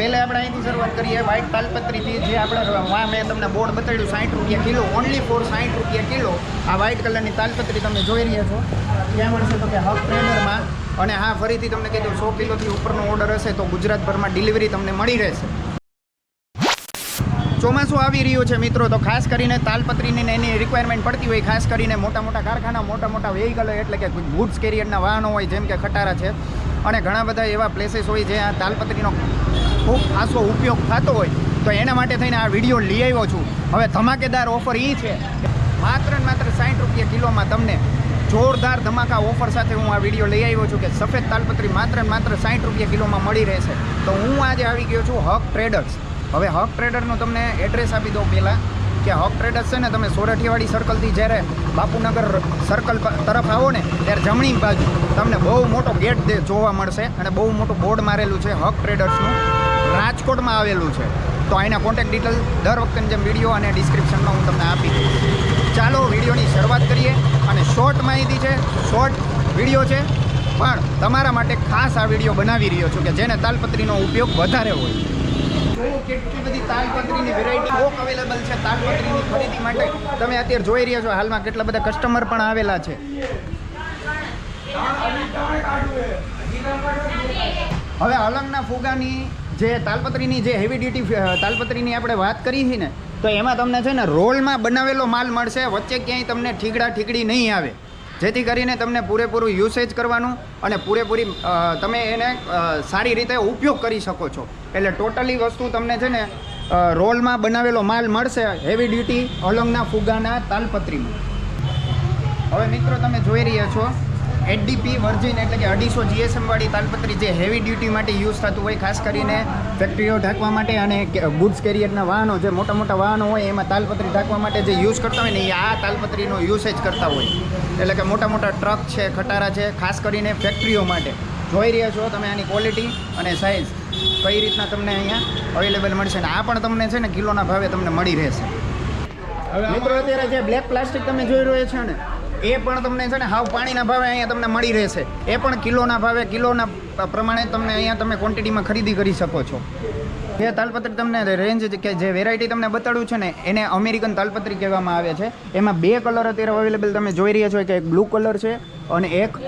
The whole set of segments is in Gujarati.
પહેલા આપણે અહીંથી શરૂઆત કરીએ વ્હાઇટ તાલપત્રીથી, જે આપણે વા મેં તમને બોર્ડ બતાડ્યું, સાઠ રૂપિયા કિલો ઓનલી ફોર સાઠ રૂપિયા કિલો. આ વ્હાઇટ કલરની તાલપત્રી તમે જોઈ રહ્યા છો. ક્યાં મળશે તો કે હક ટ્રેનરમાં અને હા, ફરીથી તમને કીધું સો કિલોથી ઉપરનો ઓર્ડર હશે તો ગુજરાતભરમાં ડિલિવરી તમને મળી રહેશે. ચોમાસું આવી રહ્યું છે મિત્રો, તો ખાસ કરીને તાલપત્રીની એની રિક્વાયરમેન્ટ પડતી હોય, ખાસ કરીને મોટા મોટા કારખાના, મોટા મોટા વેહિકલો એટલે કે ગુડ્સ કેરિયરના વાહનો હોય, જેમ કે ખટારા છે. અને ઘણા બધા એવા પ્લેસીસ હોય જે આ તાલપત્રીનો ખૂબ ખાસો ઉપયોગ થતો હોય, તો એના માટે થઈને આ વીડિયો લઈ આવ્યો છું. હવે ધમાકેદાર ઓફર એ છે માત્ર ને માત્ર સાઠ રૂપિયા કિલોમાં તમને જોરદાર ધમાકા ઓફર સાથે હું આ વીડિયો લઈ આવ્યો છું કે સફેદ તાલપત્રી માત્ર ને માત્ર સાઠ રૂપિયા કિલોમાં મળી રહેશે. તો હું આજે આવી ગયો છું હક ટ્રેડર્સ. હવે હક ટ્રેડરનું તમને એડ્રેસ આપી દઉં પહેલાં કે હક ટ્રેડર્સ છે ને તમે સોરઠીવાડી સર્કલથી જ્યારે બાપુનગર સર્કલ તરફ આવો ને ત્યારે જમણી બાજુ તમને બહુ મોટો ગેટ જોવા મળશે અને બહુ મોટું બોર્ડ મારેલું છે હક ટ્રેડર્સનું. રાજકોટમાં આવેલું છે. તો અહીંના કોન્ટેક્ટ ડિટેલ દર વખતની જેમ વીડિયો અને ડિસ્ક્રિપ્શનમાં હું તમને આપી દઈશ ચાલો વિડીયોની શરૂઆત કરીએ. અને શોર્ટ માહિતી છે. શોર્ટ વીડિયો છે. પણ તમારા માટે ખાસ આ વીડિયો બનાવી રહ્યો છું કે જેને તાલપત્રીનો ઉપયોગ વધારે હોય. કેટલી બધી તાલપત્રીની વેરાયટી બુક અવેલેબલ છે તાલપત્રીની ખરીદી માટે. તમે અત્યારે જોઈ રહ્યા છો હાલમાં કેટલા બધા કસ્ટમર પણ આવેલા છે. હવે અલંગના ફુગાની જે તાલપત્રીની જે હેવી ડ્યુટી તાલપત્રીની આપણે વાત કરી છે ને, તો એમાં તમને છે ને રોલમાં બનાવેલો માલ મળશે, વચ્ચે ક્યાંય તમને ઠીકડા ઠીકડી નહીં આવે. જેથી કરીને તમને પૂરેપૂરું યુસેજ કરવાનું અને પૂરેપૂરી તમે એને સારી રીતે ઉપયોગ કરી શકો છો. એટલે ટોટલી વસ્તુ તમને છે ને રોલમાં બનાવેલો માલ મળશે હેવી ડ્યુટી અલંગના ફુગાના તાલપત્રીમાં. હવે મિત્રો તમે જોઈ રહ્યા છો એડીપી વર્જિન એટલે કે અઢીસો જીએસએમવાળી તાલપત્રી જે હેવી ડ્યુટી માટે યુઝ થતું હોય ખાસ કરીને ફેક્ટરીઓ ઢાંકવા માટે અને ગુડ્સ કેરિયરના વાહનો જે મોટા મોટા વાહનો હોય એમાં તાલપત્રી ઢાંકવા માટે જે યુઝ કરતા હોય ને એ આ તાલપત્રીનો યુસેજ કરતા હોય. એટલે કે મોટા મોટા ટ્રક છે ખટારા છે ખાસ કરીને ફેક્ટરીઓ માટે. જોઈ રહ્યા છો તમે આની ક્વોલિટી અને સાઇઝ કઈ રીતના તમને અહીંયા અવેલેબલ મળશે ને આ પણ તમને છે ને કિલોના ભાવે તમને મળી રહેશે. મિત્રો અત્યારે જે બ્લેક પ્લાસ્ટિક તમે જોઈ રહ્યો છો ને એ પણ તમને છે ને હાવ પાણીના ભાવે અહીંયા તમને મળી રહેશે. એ પણ કિલોના ભાવે, કિલોના પ્રમાણે તમને અહીંયા તમે ક્વોન્ટિટીમાં ખરીદી કરી શકો છો. જે તાલપત્રી તમને રેન્જ કે જે વેરાયટી તમને બતાડું છે ને, એને અમેરિકન તાલપત્રી કહેવામાં આવે છે. એમાં બે કલર અત્યારે અવેલેબલ તમે જોઈ રહ્યા છો, કે એક બ્લુ કલર છે અને એક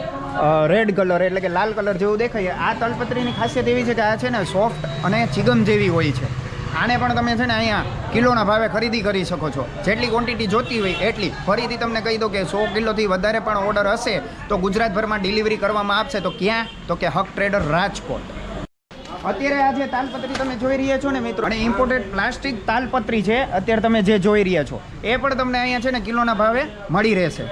રેડ કલર એટલે કે લાલ કલર જેવું દેખાય. આ તાલપત્રીની ખાસિયત એવી છે કે આ છે ને સોફ્ટ અને ચિગમ જેવી હોય છે. આને પણ તમે છે ને અહીંયા કિલોના ભાવે ખરીદી કરી શકો છો. જેટલી ક્વોન્ટિટી જોતી હોય એટલી. ફરીથી તમને કહી દો કે સો કિલોથી વધારે પણ ઓર્ડર હશે, તો ગુજરાતભરમાં ડિલિવરી કરવામાં આપશે તો ક્યાં? તો કે હક ટ્રેડર રાજકોટ. અત્યારે આ જે તાલપત્રી તમે જોઈ રહ્યા છો ને મિત્રો, અને ઇમ્પોર્ટેડ પ્લાસ્ટિક તાલપત્રી છે, અત્યારે તમે જે જોઈ રહ્યા છો, એ પણ તમને અહીંયા છે ને કિલોના ભાવે મળી રહેશે.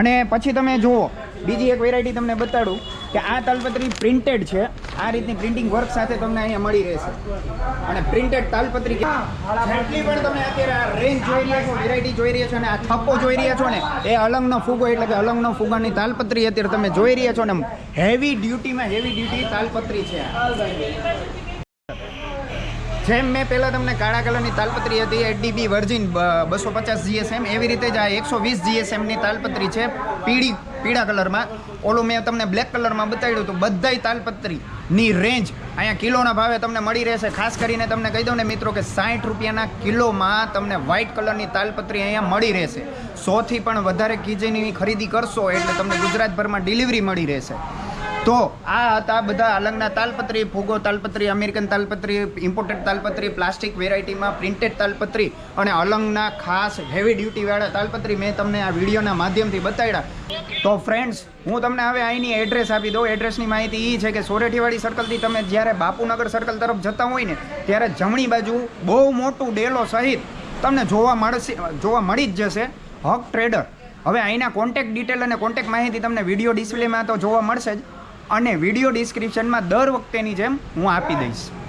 અને પછી તમે જુઓ, બીજી એક વેરાયટી તમને બતાડું. કે આ તાલપત્રી પ્રિન્ટેડ છે. આ રીતની પ્રિન્ટિંગ વર્ક સાથે તમને અહીંયા મળી રહેશે. અને પ્રિન્ટેડ તાલપત્રી જેટલી પણ તમે અત્યારે આ રેન્જ જોઈ રહ્યા છો વેરાયટી જોઈ રહ્યા છો અને આ થપ્પો જોઈ રહ્યા છો ને, એ અલંગનો ફૂગો એટલે કે અલંગનો ફૂગાની તાલપત્રી અત્યારે તમે જોઈ રહ્યા છો ને હેવી ડ્યુટીમાં હેવી ડ્યુટી તાલપત્રી છે. જેમ મેં પહેલાં તમને કાળા કલરની તાલપત્રી હતી એડીબી વર્જિન બસો પચાસ જીએસએમ એવી રીતે જ આ એકસો વીસ જીએસએમની તાલપત્રી છે. પીળી પીળા કલરમાં. ઓલું મેં તમને બ્લેક કલરમાં બતાવ્યું હતું. બધાય તાલપત્રીની રેન્જ અહીંયા કિલોના ભાવે તમને મળી રહેશે. ખાસ કરીને તમને કહી દઉં ને મિત્રો કે સાઠ રૂપિયાના કિલોમાં તમને વ્હાઇટ કલરની તાલપત્રી અહીંયા મળી રહેશે. સોથી પણ વધારે કીજીની ખરીદી કરશો એટલે તમને ગુજરાતભરમાં ડિલિવરી મળી રહેશે. તો? આ હતા બધા અલંગના તાલપત્રી ફુગો તાલપત્રી, અમેરિકન તાલપત્રી ઇમ્પોર્ટેડ તાલપત્રી, પ્લાસ્ટિક વેરાયટીમાં પ્રિન્ટેડ તાલપત્રી અને અલંગના ખાસ હેવી ડ્યુટીવાળા તાલપત્રી મેં તમને આ વિડીયોના માધ્યમથી બતાવ્યા તો ફ્રેન્ડ્સ હું તમને હવે અહીંની એડ્રેસ આપી દઉં. એડ્રેસની માહિતી એ છે કે સોરેઠીવાડી સર્કલથી તમે જ્યારે બાપુનગર સર્કલ તરફ જતા હોય ને, ત્યારે જમણી બાજુ બહુ મોટું ડેલો સહિત તમને જોવા મળશે, જોવા મળી જ જશે હક ટ્રેડર હવે અહીંના કોન્ટેક્ટ ડિટેલ અને કોન્ટેક્ટ માહિતી તમને વીડિયો ડિસ્પ્લેમાં તો જોવા મળશે જ. અને વીડિયો ડિસ્ક્રિપ્શનમાં દર વખતેની જેમ હું આપી દઈશ.